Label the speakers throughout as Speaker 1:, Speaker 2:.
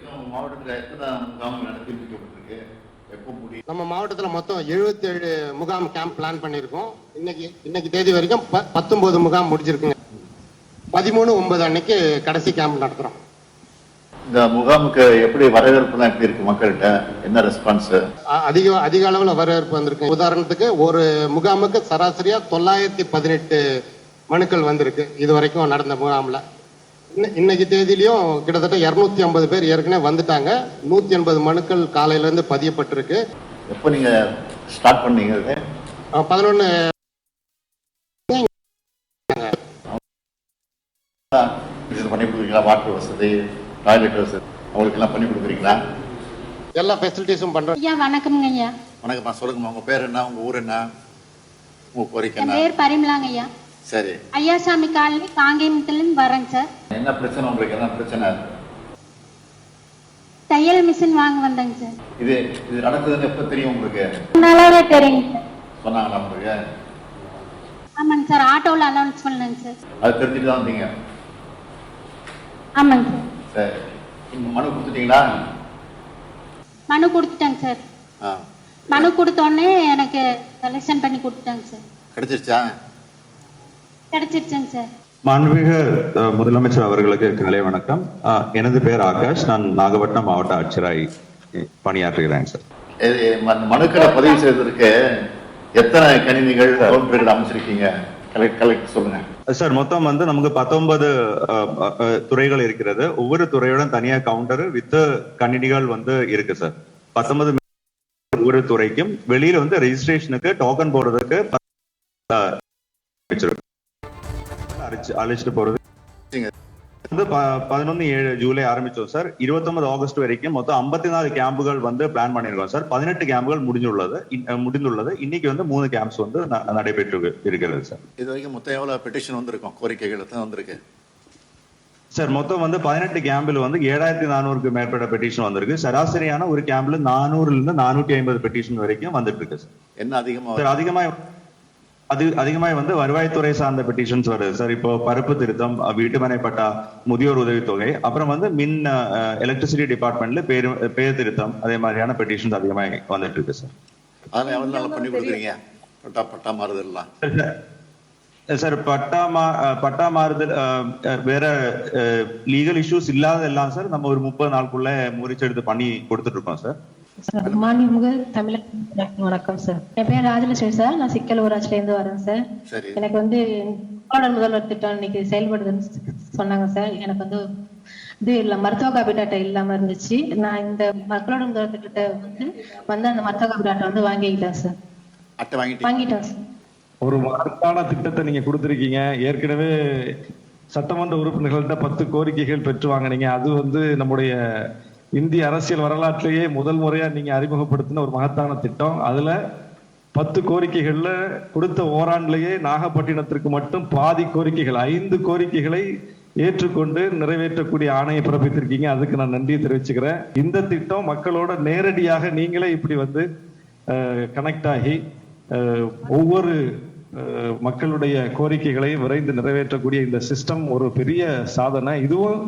Speaker 1: நம்ம மாவட்டத்தில் எத்தனை முகாம்
Speaker 2: நம்ம மாவட்டத்தில் மொத்தம் 77 முகாம் கேம்ப் பிளான் பண்ணியிருக்கோம். இன்னைக்கு இன்னைக்கு தேதி வரைக்கும் ப- 19 முகாம் முடிஞ்சிருக்குங்க. பதிமூணு ஒன்பது அன்னைக்கு கடைசி கேம்ப் நடத்துறோம்.
Speaker 1: இந்த முகாமுக்கு எப்படி வரவேற்புலாம் எப்படி இருக்கு மக்கள்கிட்ட? என்ன ரெஸ்பான்ஸ்
Speaker 2: அதிக அதிக அளவில் வரவேற்பு வந்திருக்கு. உதாரணத்துக்கு ஒரு முகாமுக்கு சராசரியா தொள்ளாயிரத்தி பதினெட்டு மனுக்கள் வந்திருக்கு. இது வரைக்கும் நடந்த முகாம்ல. இன்னைக்கு தேதியிலையும் கிட்டத்தட்ட இருநூத்தி ஐம்பது பேர் ஏற்கனவே வந்துட்டாங்க. நூத்தி எண்பது மனுக்கள் காலையில இருந்து பதியப்பட்டிருக்கு.
Speaker 1: எப்போ நீங்க ஸ்டார்ட் பண்ணீங்க?
Speaker 2: பதினொன்னு.
Speaker 1: பண்ணி கொடுக்குறீங்களா? வாட்டர் வசதி டாய்லெட் வசதி அவங்களுக்கெல்லாம் பண்ணி கொடுக்குறீங்களா?
Speaker 2: எல்லா ஃபெசிலிட்டிஸும் பண்றோம்
Speaker 3: ஐயா வணக்கம்ங்க ஐயா.
Speaker 1: வணக்கம்மா சொல்லுங்கம்மா. உங்க பேர் என்ன? உங்க ஊர் என்ன? உங்க கோரிக்கை
Speaker 3: பேர் பரிமளாங்க ஐயா.
Speaker 1: சரி.
Speaker 3: ஐயாசாமி காலனி காங்கேயத்துலேருந்து வரேங்க சார்.
Speaker 1: என்ன பிரச்சனை உங்களுக்கு? என்ன பிரச்சனை?
Speaker 3: தையல் மிஷின் வாங்க வந்தேங்க சார்.
Speaker 1: இது இது நடக்குதுன்னு எப்போ தெரியும் உங்களுக்கு?
Speaker 3: நல்லாவே தெரியுங்க சார்.
Speaker 1: சொன்னாங்களா உங்களுக்கு?
Speaker 3: ஆமாங்க சார். ஆட்டோவில் அலௌன்ஸ் பண்ணேங்க சார்.
Speaker 1: அது தெரிஞ்சுட்டு தான் வந்தீங்க.
Speaker 3: ஆமாங்க சார்.
Speaker 1: சரி. நீங்க மனு கொடுத்துட்டீங்களா?
Speaker 3: மனு கொடுத்துட்டேங்க சார்.
Speaker 1: ஆ.
Speaker 3: மனு கொடுத்தோடனே எனக்கு செலெக்ஷன் பண்ணி கொடுத்துட்டாங்க சார்.
Speaker 1: கிடைச்சிருச்சா?
Speaker 3: கிடைச்சிருச்சுங்க சார்.
Speaker 4: மாண்புமிகு அஹ், முதலமைச்சர் அவர்களுக்கு காலை வணக்கம். எனது பெயர் ஆகாஷ். நான் நாகப்பட்டினம் மாவட்ட ஆட்சியராய் பணியாற்றுகிறேன் சார்.
Speaker 1: மனுக்களை பதிவு செய்வதற்கு எத்தனை கணினிகள் கவுண்டர்கள் அமைச்சிருக்கீங்க? கலெக்ட் கலெக்ட் சொல்லுங்க.
Speaker 4: சார் மொத்தம் வந்து நமக்கு பத்தொன்பது துறைகள் இருக்கிறது. ஒவ்வொரு துறையுடன் தனியா கவுண்டர் வித் கணினிகள் வந்து இருக்கு சார். பத்தொன்பது ஒவ்வொரு துறைக்கும் வெளியில வந்து ரெஜிஸ்ட்ரேஷனுக்கு டோக்கன் போடுறதுக்கு வச்சிருக்கோம். அழைச்சு- அழைச்சிட்டு போறது. வந்து பதினொன்னு ஏழு ஜூலை ஆரம்பிச்சோம் சார் இருபத்தொன்பது ஆகஸ்ட் வரைக்கும் மொத்தம் ஐம்பத்தி நாலு கேம்புகள் வந்து பிளான் பண்ணியிருக்கோம் சார் பதினெட்டு கேம்புகள் முடிஞ்சுள்ளது. முடிந்துள்ளது. இன்னைக்கு வந்து மூணு கேம்ப்ஸ் வந்து நடைபெற்று இருக்கிறது சார்
Speaker 1: இது வரைக்கும் மொத்தம் எவ்வளவு பெட்டிஷன் வந்திருக்கும்? கோரிக்கைகள் எத்தனை வந்திருக்கு?
Speaker 4: சார் மொத்தம் வந்து பதினெட்டு கேம்பில் வந்து ஏழாயிரத்தி நானூறுக்கு மேற்பட்ட பெட்டிஷன் வந்திருக்கு. சராசரியான ஒரு கேம்ப்ல நானூறுல இருந்து நானூற்றி ஐம்பது பெட்டிஷன் வரைக்கும் வந்துட்டு இருக்கு சார்
Speaker 1: என்ன அதிகமா
Speaker 4: சார் அதிகமாய் அது அதிகமாய் வந்து வருவாய்த்துறை சார்ந்த பெட்டிஷன்ஸ் வருது. சார் இப்போ பருப்பு திருத்தம் வீட்டுமனை பட்டா முதியோர் உதவித்தொகை அப்புறம் வந்து மின் எலக்ட்ரிசிட்டி டிபார்ட்மெண்ட்ல பேர் பேர் திருத்தம் அதே மாதிரியான பெட்டிஷன்ஸ் அதிகமாய் வந்துட்டு இருக்கு சார்
Speaker 1: அதெல்லாம் எவ்வளவு நாள் பண்ணி கொடுக்குறீங்க? பட்டா பட்டா மாறுதல்லாம்.
Speaker 4: சார் பட்டா மா பட்டா மாறுதல் வேற லீகல் இஷ்யூஸ் இல்லாத எல்லாம் சார் நம்ம ஒரு முப்பது நாளுக்குள்ள முறிச்செடுத்து பண்ணி கொடுத்துட்டு இருக்கோம் சார்
Speaker 5: சார் மாண்புமிகு தமிழக வணக்கம் சார் என் பேர் ராஜலட்சுமி சார் நான் சிக்கல் ஊராட்சில இருந்து வரேன் சார்
Speaker 1: சரி.
Speaker 5: எனக்கு வந்து மக்களோட முதல்வர் திட்டம் இன்னைக்கு செயல்படுதுன்னு சொன்னாங்க சார் எனக்கு வந்து இது இல்ல மருத்துவ காப்பீட்டு அட்டை இல்லாம இருந்துச்சு. நான் இந்த மக்களோட முதல்வர் திட்டத்தை வந்து வந்து அந்த மருத்துவ காப்பீட்டு அட்டை வந்து வாங்கிக்கிட்டேன் சார்
Speaker 1: அட்டை வாங்கிட்டீங்க.
Speaker 5: வாங்கிட்டேன் சார்
Speaker 6: ஒரு மகத்தான திட்டத்தை நீங்க கொடுத்திருக்கீங்க. ஏற்கனவே சட்டமன்ற உறுப்பினர்கள்ட்ட பத்து கோரிக்கைகள் பெற்று வாங்கினீங்க. அது வந்து நம்முடைய இந்திய அரசியல் வரலாற்றிலேயே முதல் முறையா நீங்க அறிமுகப்படுத்தின ஒரு மகத்தான திட்டம். அதுல பத்து கோரிக்கைகள்ல கொடுத்த ஓராண்டிலேயே நாகப்பட்டினத்திற்கு மட்டும் பாதி கோரிக்கைகள் ஐந்து கோரிக்கைகளை ஏற்றுக்கொண்டு நிறைவேற்றக்கூடிய ஆணையை பிறப்பித்திருக்கீங்க. அதுக்கு நான் நன்றி தெரிவிச்சுக்கிறேன். இந்த திட்டம் மக்களோட நேரடியாக நீங்களே இப்படி வந்து கனெக்ட் ஆகி ஒவ்வொரு மக்களுடைய கோரிக்கைகளை விரைந்து நிறைவேற்றக்கூடிய இந்த சிஸ்டம் ஒரு பெரிய சாதனை. இதுவும்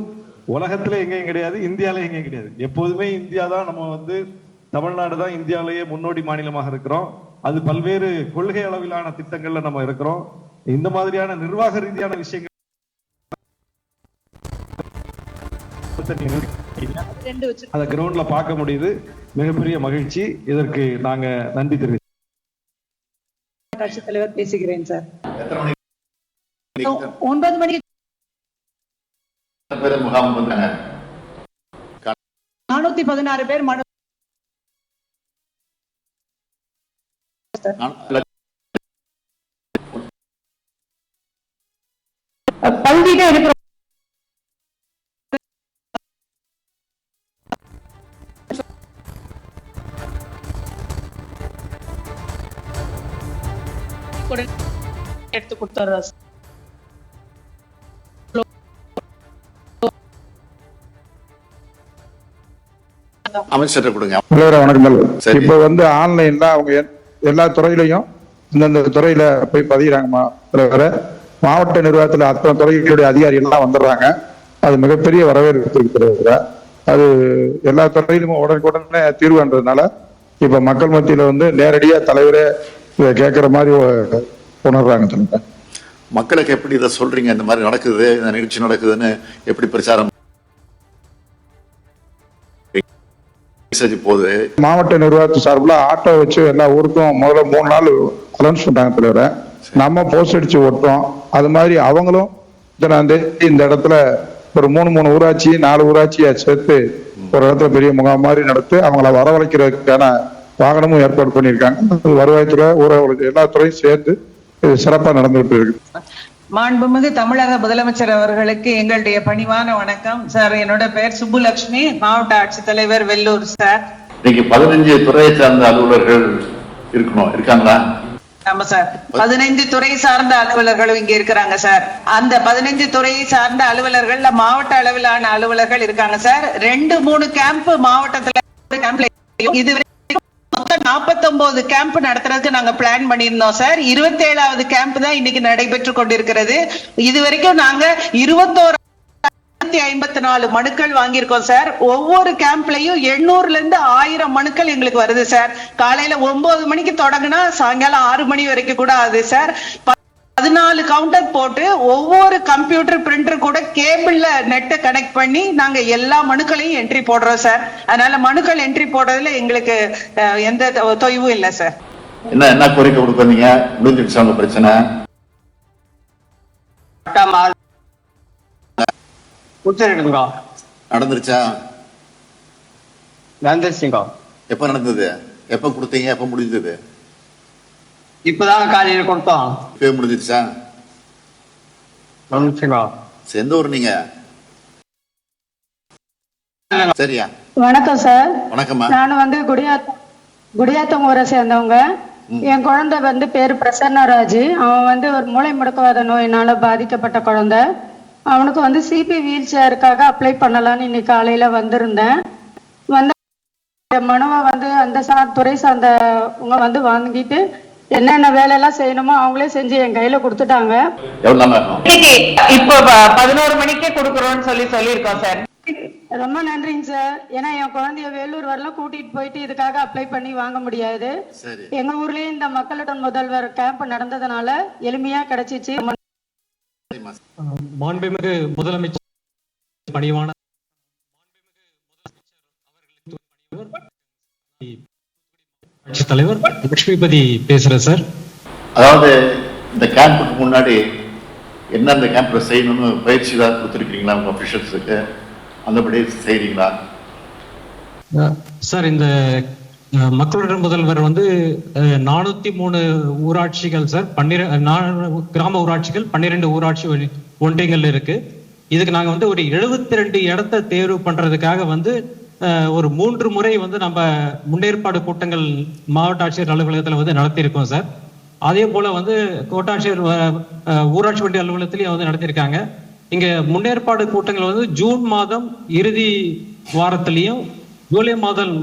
Speaker 6: உலகத்துல எங்கேயும் கிடையாது இந்தியால எங்கேயும் கிடையாது. எப்போதுமே இந்தியா தான் நம்ம வந்து தமிழ்நாடு தான் இந்தியாவிலேயே முன்னோடி மாநிலமாக இருக்கிறோம். அது பல்வேறு கொள்கை அளவிலான திட்டங்கள்ல நம்ம இருக்கிறோம். இந்த மாதிரியான நிர்வாக ரீதியான விஷயங்கள் அதை கிரவுண்ட்ல பார்க்க முடியுது. மிகப்பெரிய மகிழ்ச்சி. இதற்கு நாங்க நன்றி
Speaker 7: தலைவர் பேசுகிறேன் சார். ஒன்பது மணிக்கு
Speaker 1: எத்தனை பேர் முகாம் வந்தாங்க
Speaker 7: நானூத்தி பதினாறு பேர் மனு பகுதியில இருக்கிறோம் எடுத்து
Speaker 1: அமைச்சர்கிட்ட கொடுங்க.
Speaker 8: தலைவரே வணக்கம்
Speaker 1: சரி.
Speaker 8: இப்ப வந்து ஆன்லைன்ல அவங்க எல்லா துறையிலையும் இந்தந்த துறையில போய் பதிகிறாங்கம்மா தலைவரே மாவட்ட நிர்வாகத்துல அத்தனை துறைகளுடைய அதிகாரிகள் எல்லாம் வந்துடுறாங்க. அது மிகப்பெரிய வரவேற்பு இருக்கிறது அது எல்லா துறையிலுமே உடனுக்குடனே தீர்வுன்றதுனால இப்ப மக்கள் மத்தியில வந்து நேரடியா தலைவரே இதை கேட்கிற மாதிரி உணர்றாங்க
Speaker 1: மக்களுக்கு எப்படி இதை சொல்றீங்க? இந்த மாதிரி நடக்குது இந்த நிகழ்ச்சி நடக்குதுன்னு எப்படி பிரச்சாரம் போகுது.
Speaker 8: மாவட்ட நிர்வாகத்து சார்பில் ஆட்டோ வச்சு எல்லா ஊருக்கும் முதல்ல மூணு நாள் அனௌன்ஸ் பண்ணாங்க தலைவரை. நம்ம போஸ்ட் அடிச்சு ஓட்டோம் அது மாதிரி அவங்களும் இத்தனாம் தேதி இந்த இடத்துல ஒரு மூணு மூணு ஊராட்சி நாலு ஊராட்சியை சேர்த்து ஒரு இடத்துல பெரிய முகாம் மாதிரி நடத்தி அவங்கள வரவழைக்கிறதுக்கான வாகனமும் ஏற்பாடு பண்ணியிருக்காங்க. வருவாய்த்துறை ஊரக எல்லா துறையும் சேர்த்து சிறப்பாக நடந்துகிட்டு இருக்கு.
Speaker 7: மாண்புமிகு தமிழக முதலமைச்சர் அவர்களுக்கு எங்களுடைய பணிவான வணக்கம். சார் என்னோட பெயர் சுப்புலட்சுமி மாவட்ட ஆட்சித்தலைவர் வெள்ளூர் சார்.
Speaker 1: இன்னைக்கு பதினஞ்சு துறையை சார்ந்த அலுவலர்கள் இருக்கணும். இருக்காங்களா?
Speaker 7: ஆமா சார். பதினைந்து துறை சார்ந்த அலுவலர்களும் இங்க இருக்கிறாங்க சார். அந்த பதினைந்து துறையை சார்ந்த அலுவலர்கள்ல மாவட்ட அளவிலான அலுவலர்கள் இருக்காங்க சார். ரெண்டு மூணு கேம்ப் மாவட்டத்துல கேம்ப்ல இதுவரை நாற்பத்தொன்பது கேம்ப் நடத்துறதுக்கு நாங்க பிளான் பண்ணியிருந்தோம் சார் இருபத்தி ஏழாவது கேம்ப் தான் இன்னைக்கு நடைபெற்று கொண்டிருக்கிறது. இது வரைக்கும் நாங்க இருபத்தோரு ஐம்பத்தி நாலு மனுக்கள் வாங்கியிருக்கோம் சார் ஒவ்வொரு கேம்ப்லயும் எண்ணூறுல இருந்து ஆயிரம் மனுக்கள் எங்களுக்கு வருது சார் காலையில ஒன்பது மணிக்கு தொடங்கினா சாயங்காலம் ஆறு மணி வரைக்கும் கூட ஆகுது சார் பதினாலு கவுண்டர் போட்டு ஒவ்வொரு கம்ப்யூட்டர் பிரிண்டர் கூட கேபிள்ல நெட்டை கனெக்ட் பண்ணி நாங்க எல்லா மனுக்களையும் என்ட்ரி போடுறோம் சார் அதனால மனுக்கள் என்ட்ரி போடுறதுல எங்களுக்கு எந்த தொய்வும் இல்லை சார்
Speaker 1: என்ன என்ன கோரிக்கை கொடுக்க வந்தீங்க முடிஞ்சிடுச்சு அவங்க பிரச்சனை?
Speaker 9: கொடுத்துருக்குங்க
Speaker 1: நடந்துருச்சா?
Speaker 9: வந்துருச்சுங்க
Speaker 1: எப்ப நடந்தது? எப்ப கொடுத்தீங்க? எப்ப முடிஞ்சது?
Speaker 9: இப்பதாங்க காலையில கொடுத்தோம்.
Speaker 1: இப்பவே முடிஞ்சிருச்சா
Speaker 9: வந்துச்சுங்க
Speaker 1: சரி, எந்த ஊர் நீங்க? சரியா?
Speaker 3: வணக்கம் சார்
Speaker 1: வணக்கம்மா.
Speaker 3: நான் வந்து குடியாத்தம் குடியாத்தம் ஊரை சேர்ந்தவங்க. என் குழந்தை வந்து பேரு பிரசன்னராஜ். அவன் வந்து ஒரு மூளை முடக்குவாத நோயினால பாதிக்கப்பட்ட குழந்தை. அவனுக்கு வந்து சிபி வீல் சேருக்காக அப்ளை பண்ணலாம்னு இன்னைக்கு காலையில வந்திருந்தேன். வந்து மனுவை வந்து அந்த சா துறை சார்ந்தவங்க வந்து வாங்கிட்டு என்னென்ன வேலையெல்லாம் செய்யணுமோ அவங்களே செஞ்சு என் கையில கொடுத்துட்டாங்க.
Speaker 7: இப்போ பதினோரு மணிக்கே கொடுக்குறோம்னு சொல்லி சொல்லியிருக்கோம் சார்.
Speaker 3: ரொம்ப நன்றிங்க சார். ஏன்னா என் குழந்தைய வேலூர் வரலாம் கூட்டிட்டு போயிட்டு இதுக்காக அப்ளை பண்ணி வாங்க முடியாது.
Speaker 1: சரி.
Speaker 3: எங்க ஊர்லயும் இந்த மக்களிடம் முதல்வர் கேம்ப் நடந்ததுனால எளிமையா கிடைச்சிச்சு.
Speaker 10: மாண்புமிகு முதலமைச்சர் பணிவான ஆட்சித் தலைவர் லட்சுமிபதி பேசுறேன் சார்.
Speaker 1: அதாவது இந்த கேம்புக்கு முன்னாடி என்ன அந்த கேம்ப்ல செய்யணும்னு பயிற்சி ஏதாவது கொடுத்துருக்கீங்களா உங்க அபிஷியல்ஸுக்கு அந்தபடி செய்றீங்களா?
Speaker 10: அஹ், சார் இந்த மக்களுடன் முதல்வர் வந்து நானூத்தி மூணு ஊராட்சிகள் சார் பன்னிரெண்டு கிராம ஊராட்சிகள் பன்னிரெண்டு ஊராட்சி ஒன்றியங்கள் இருக்கு. இதுக்கு நாங்க வந்து ஒரு எழுபத்தி ரெண்டு இடத்த தேர்வு பண்றதுக்காக வந்து ஒரு மூன்று முறை வந்து நம்ம முன்னேற்பாடு கூட்டங்கள் மாவட்ட ஆட்சியர் அலுவலகத்தில் வந்து நடத்தியிருக்கோம் சார். அதே போல வந்து கோட்டாட்சியர் ஊராட்சி ஒன்றிய அலுவலகத்திலையும் வந்து நடத்தியிருக்காங்க. இங்க முன்னேற்பாடு கூட்டங்கள் வந்து ஜூன் மாதம் இறுதி வாரத்திலையும் ஜூலை மாதம்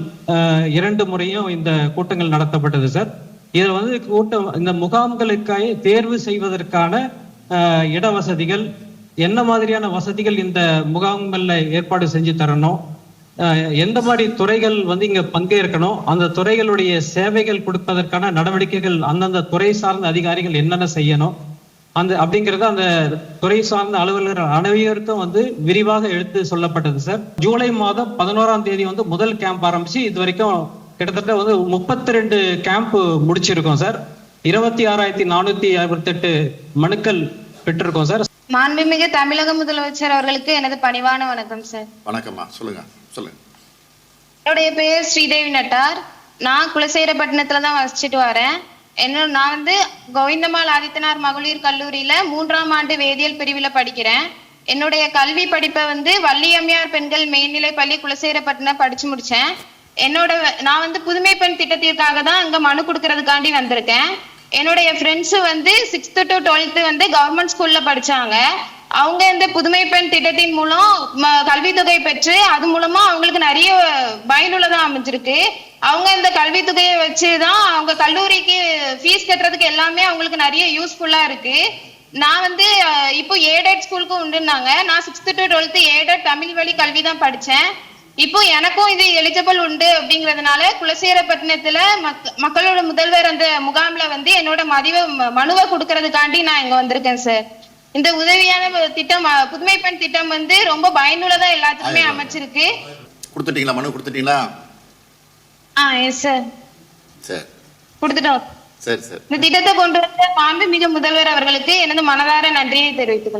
Speaker 10: இரண்டு முறையும் இந்த கூட்டங்கள் நடத்தப்பட்டது சார். இதில் வந்து கூட்டம் இந்த முகாம்களுக்காக தேர்வு செய்வதற்கான இட வசதிகள் என்ன மாதிரியான வசதிகள் இந்த முகாம்களில் ஏற்பாடு செஞ்சு தரணும் எந்த மாதிரி துறைகள் வந்து இங்க பங்கேற்கணும்? அந்த துறைகளுடைய சேவைகள் கொடுப்பதற்கான நடவடிக்கைகள் அந்தந்த துறை சார்ந்த அதிகாரிகள் என்னென்ன செய்யணும்? அந்த அப்படிங்கறது அந்த துறை சார்ந்த அலுவலர்கள் அனைவருக்கும் வந்து விரிவாக எடுத்து சொல்லப்பட்டது சார். ஜூலை மாதம் பதினோராம் தேதி வந்து முதல் கேம்ப் ஆரம்பிச்சு இது வரைக்கும் கிட்டத்தட்ட வந்து முப்பத்தி ரெண்டு கேம்ப் முடிச்சிருக்கோம் சார். இருபத்தி ஆறாயிரத்தி நானூத்தி அறுபத்தெட்டு மனுக்கள் பெற்றிருக்கோம் சார்.
Speaker 11: மாண்புமிகு தமிழக முதலமைச்சர் அவர்களுக்கு எனது பணிவான வணக்கம் சார்.
Speaker 1: வணக்கம்மா. சொல்லுங்க. சொல்லுங்க.
Speaker 11: என்னுடைய பேர் ஸ்ரீதேவி நட்டார். நான் குலசேரப்பட்டினத்துல தான் வசிச்சுட்டு வரேன். என்ன நான் வந்து கோவிந்தம்மாள் ஆதித்தனார் மகளிர் கல்லூரியில மூன்றாம் ஆண்டு வேதியியல் பிரிவுல படிக்கிறேன். என்னுடைய கல்வி படிப்பை வந்து வள்ளியம்மையார் பெண்கள் மேல்நிலை பள்ளி குலசேரப்பட்டினம் படிச்சு முடிச்சேன். என்னோட நான் வந்து புதுமை பெண் திட்டத்திற்காக தான் அங்க மனு கொடுக்கறதுக்காண்டி வந்திருக்கேன். என்னுடைய ஃப்ரெண்ட்ஸ் வந்து சிக்ஸ்த்து டு டுவெல்த்து வந்து கவர்மெண்ட் ஸ்கூல்ல படிச்சாங்க. அவங்க இந்த புதுமை பெண் திட்டத்தின் மூலம் ம- கல்வித்தொகை பெற்று அது மூலமா அவங்களுக்கு நிறைய பயனுள்ளதா அமைஞ்சிருக்கு. அவங்க இந்த கல்வித்தொகையை வச்சுதான் அவங்க கல்லூரிக்கு ஃபீஸ் கட்டுறதுக்கு எல்லாமே அவங்களுக்கு நிறைய யூஸ்ஃபுல்லா இருக்கு. நான் வந்து இப்போ ஏடட் ஸ்கூலுக்கு உண்டுனாங்க. நான் sixth to twelfth aided Tamil வழி கல்வி தான் படிச்சேன். இப்போ எனக்கும் இது எலிஜிபிள் உண்டு அப்படிங்கறதுனால குலசேகரப்பட்டினத்துல மக் மக்களோட முதல்வர் அந்த முகாம்ல வந்து என்னோட மதிவ ம- மனுவை கொடுக்கறதுக்காண்டி நான் இங்க வந்திருக்கேன் சார் இந்த உதவியான திட்டம் புதுமை பெண் திட்டம் வந்து ரொம்ப பயனுள்ளதா எல்லாத்துக்குமே அமைச்சிருக்கு.
Speaker 1: கொடுத்துட்டீங்களா மனு கொடுத்துட்டீங்களா?
Speaker 11: ஆ எஸ் சார்
Speaker 1: சரி.
Speaker 11: கொடுத்துட்டோம்.
Speaker 1: சரி சரி.
Speaker 11: இந்த திட்டத்தை கொண்டு வந்த மாண்புமிகு முதல்வர் அவர்களுக்கு எனது மனதார நன்றியை தெரிவித்துக்